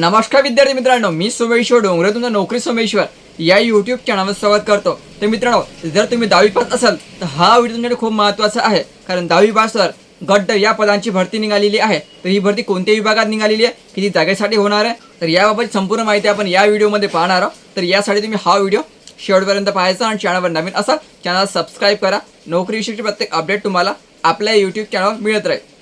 नमस्कार विद्यार्थी मित्रांनो मी सोमेश्वर डोंगरे तुमचा नोकरी सोमेश्वर. या यूट्यूब चॅनलवर स्वागत करतो. तर मित्रांनो जर तुम्ही दहावी पास असाल तर हा व्हिडिओ तुमच्याकडे खूप महत्त्वाचा आहे. कारण दहावी पासवर गड्ड या पदांची भरती निघालेली आहे. तर ही भरती कोणत्या विभागात निघालेली आहे किती जागेसाठी होणार आहे तर याबाबत संपूर्ण माहिती आपण या व्हिडिओमध्ये पाहणार आहोत. तर यासाठी तुम्ही हा व्हिडिओ शेवटपर्यंत पाहायचा आणि चॅनलवर नवीन असाल चॅनल सबस्क्राईब करा. नोकरीविषयीची प्रत्येक अपडेट तुम्हाला आपल्या यूट्यूब चॅनलवर मिळत राहील.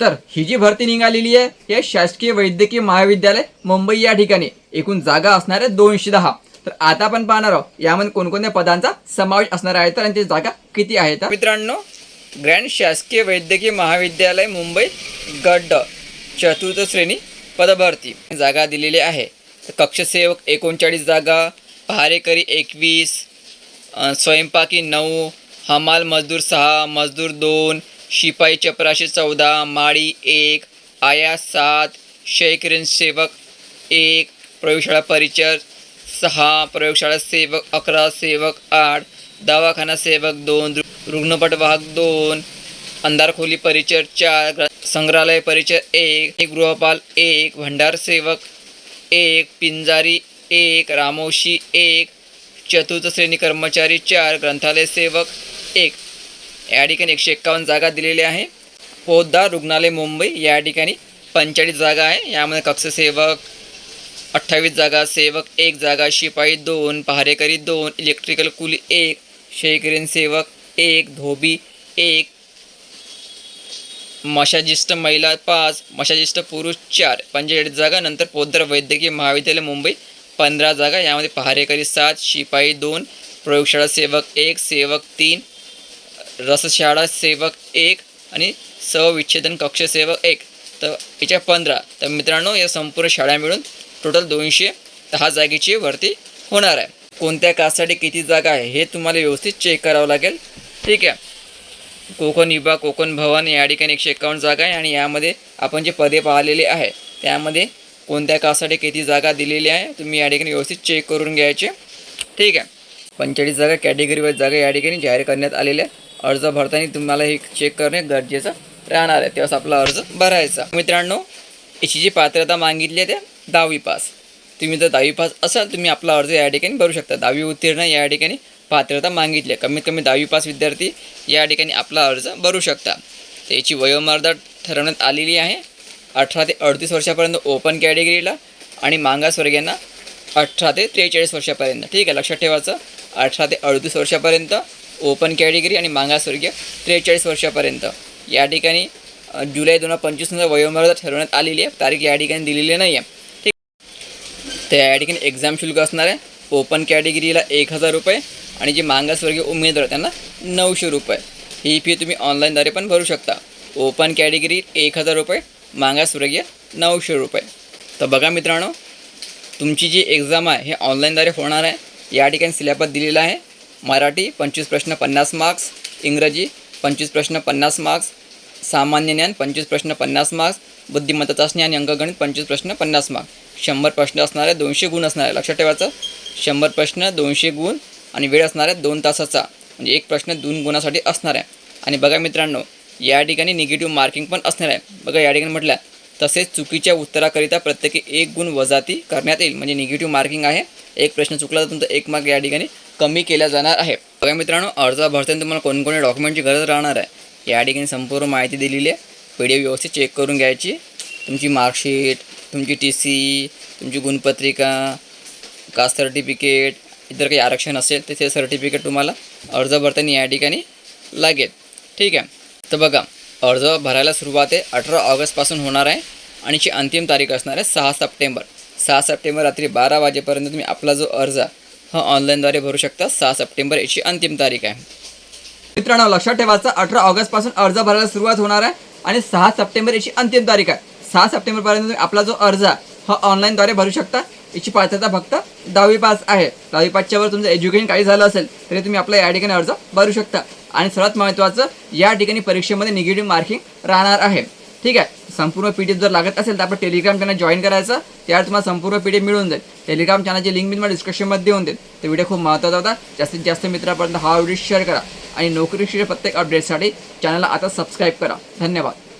तर ही जी भरती निघालेली आहे हे शासकीय वैद्यकीय महाविद्यालय मुंबई या ठिकाणी एकूण जागा असणार आहे दोनशे दहा. तर आता आपण पाहणार आहोत यामध्ये कोणकोणत्या पदांचा समावेश असणार आहे तर आणि ते जागा किती आहेत मित्रांनो ग्रँड शासकीय वैद्यकीय महाविद्यालय मुंबई गड्ड चतुर्थ श्रेणी पदभरती. जागा दिलेली आहे. कक्षसेवक एकोणचाळीस जागा पहारेकरी एकवीस स्वयंपाकी नऊ हमाल मजदूर सहा मजदूर दोन शिपाई चपराशे चौदा माळी एक आया सात शैकिरण सेवक एक प्रयोगशाळा परिचर सहा प्रयोगशाळा सेवक अकरा सेवक आठ दवाखाना सेवक दोन रु- रुग्णपट वाहक दोन अंधारखोली परिचर चार ग्र- संग्रहालय परिचर एक एक गृहपाल एक भंडार सेवक एक पिंजारी एक रामोशी एक चतुर्थ श्रेणी कर्मचारी चार ग्रंथालय सेवक एक. या ठिकाणी एकशे एक्कावन्न जागा दिलेल्या आहे. पोद्दार रुग्णालय मुंबई या ठिकाणी पंचेचाळीस जागा आहे. यामध्ये कक्षसेवक अठ्ठावीस जागा सेवक एक जागा शिपाई दोन पहारेकरी दोन इलेक्ट्रिकल कुली एक शेकरीन सेवक एक धोबी एक मशाजिस्ट महिला पाच मशाजिस्ट पुरुष चार. पंचेचाळीस जागा. नंतर पोद्दार वैद्यकीय महाविद्यालय मुंबई पंधरा जागा. यामध्ये पहारेकरी सात शिपाई दोन प्रयोगशाळा सेवक एक सेवक तीन रसशाळा सेवक एक आणि सविच्छेदन कक्ष सेवक एक. तर याच्या पंधरा. तर मित्रांनो या संपूर्ण शाळा मिळून टोटल दोनशे दहा जागेची भरती होणार आहे. कोणत्या कास्टसाठी किती जागा आहे हे तुम्हाला व्यवस्थित चेक करावं लागेल. ठीक आहे. कोकण विभाग कोकण भवन या ठिकाणी एकशे एकावन्न जागा आहे आणि यामध्ये आपण जे पदे पाहिलेले आहे त्यामध्ये कोणत्या कास्टसाठी किती जागा दिलेली आहे तुम्ही या ठिकाणी व्यवस्थित चेक करून घ्यायचे. ठीक आहे. पंचेचाळीस जागा कॅटेगरीवर जागा या ठिकाणी जाहीर करण्यात आलेल्या अर्ज भरताना तुम्हाला हे चेक करणे गरजेचं राहणार आहे. तेव्हाच आपला अर्ज भरायचा. मित्रांनो याची जी पात्रता मागितली आहे त्या दहावी पास. तुम्ही जर दहावी पास असाल तुम्ही आपला अर्ज या ठिकाणी भरू शकता. दहावी उत्तीर्ण या ठिकाणी पात्रता मागितली आहे. कमीत कमी दहावी पास विद्यार्थी या ठिकाणी आपला अर्ज भरू शकता. तर याची वयोमर्यादा ठरवण्यात आलेली आहे. अठरा ते अडतीस वर्षापर्यंत ओपन कॅटेगरीला आणि मागासवर्गीयांना अठरा ते त्रेचाळीस वर्षापर्यंत. ठीक आहे लक्षात ठेवायचं. अठरा ते अडतीस वर्षापर्यंत ओपन कॅटेगरी आणि मागासवर्गीय त्रेचाळीस वर्षापर्यंत. या ठिकाणी जुलै दोन हजार पंचवीसनुसार वयोमर्यादा ठरवण्यात आलेली आहे. तारीख या ठिकाणी दिलेली नाही आहे ठीक. तर या ठिकाणी एक्झाम शुल्क असणार आहे. ओपन कॅटेगरीला एक हजार रुपये आणि जे मागासवर्गीय उमेदवार त्यांना नऊशे रुपये. ही फी तुम्ही ऑनलाईनद्वारे पण भरू शकता. ओपन कॅटेगरी एक हजार रुपये मागासवर्गीय नऊशे रुपये. तर बघा मित्रांनो तुमची जी एक्झाम आहे हे ऑनलाईनद्वारे होणार आहे. या ठिकाणी सिलेबस दिलेला आहे. मराठी पंचवीस प्रश्न पन्नास मार्क्स. इंग्रजी पंचवीस प्रश्न पन्नास मार्क्स. सामान्य ज्ञान पंचवीस प्रश्न पन्नास मार्क्स. बुद्धिमत्ता चाचणी आणि अंकगणित पंचवीस प्रश्न पन्नास मार्क्स. शंभर प्रश्न असणारे दोनशे गुण असणारे लक्षात ठेवायचं. शंभर प्रश्न दोनशे गुण आणि वेळ असणाऱ्या दोन तासाचा. म्हणजे एक प्रश्न दोन गुणासाठी असणार आहे आणि बघा मित्रांनो या ठिकाणी निगेटिव्ह मार्किंग पण असणार आहे. बघा या ठिकाणी म्हटलं तसेच चुकीच्या उत्तराकरिता प्रत्येकी एक गुण वजाती करण्यात येईल. म्हणजे निगेटिव्ह मार्किंग आहे. एक प्रश्न चुकला तर तुमचा एक मार्क या ठिकाणी कमी केला जाणार आहे. बघा मित्रांनो अर्ज भरताना तुम्हाला कोणकोणत्या डॉक्युमेंटची गरज राहणार आहे? या ठिकाणी संपूर्ण माहिती दिलेली आहे. पी डी एफ व्यवस्थित चेक करून घ्यायची. तुमची मार्कशीट तुमची टी सी तुमची गुणपत्रिका कास्ट सर्टिफिकेट इतर काही आरक्षण असेल तर ते सर्टिफिकेट तुम्हाला अर्ज भरताना या ठिकाणी लागेल. ठीक आहे? तर बघा अर्ज भरायला सुरुवात आहे. अठरा ऑगस्टपासून होणार आहे आणि ची अंतिम तारीख असणार आहे सहा सप्टेंबर. सहा सप्टेंबर रात्री बारा वाजेपर्यंत तुम्ही आपला जो अर्ज हा ऑनलाईनद्वारे भरू शकता. सहा सप्टेंबर याची अंतिम तारीख आहे. मित्रांनो लक्षात ठेवायचं अठरा ऑगस्टपासून अर्ज भरायला सुरुवात होणार आहे आणि सहा सप्टेंबर याची अंतिम तारीख आहे. सहा सप्टेंबरपर्यंत तुम्ही आपला जो अर्ज हा ऑनलाईनद्वारे भरू शकता. याची पात्रता फक्त दहावी पास आहे. दहावी पाचच्यावर तुमचं एज्युकेशन काही झालं असेल तरी तुम्ही आपला या ठिकाणी अर्ज भरू शकता. आणि सर्वात महत्त्वाचं या ठिकाणी परीक्षेमध्ये निगेटिव्ह मार्किंग राहणार आहे. ठीक आहे? संपूर्ण पी डी एफ जर लागत असेल तर आपलं टेलिग्राम चॅनल जॉईन करायचं. त्यावर तुम्हाला संपूर्ण पी डी एफ मिळून जाईल. टेलिग्राम चॅनलची लिंक मी तुम्हाला डिस्क्रिप्शनमध्ये देऊन देईल तर व्हिडिओ खूप महत्त्वाचा होता. जास्तीत जास्त मित्रापर्यंत हा व्हिडिओ शेअर करा. आणि नोकरीशी प्रत्येक अपडेटसाठी चॅनलला आता सबस्क्राईब करा. धन्यवाद.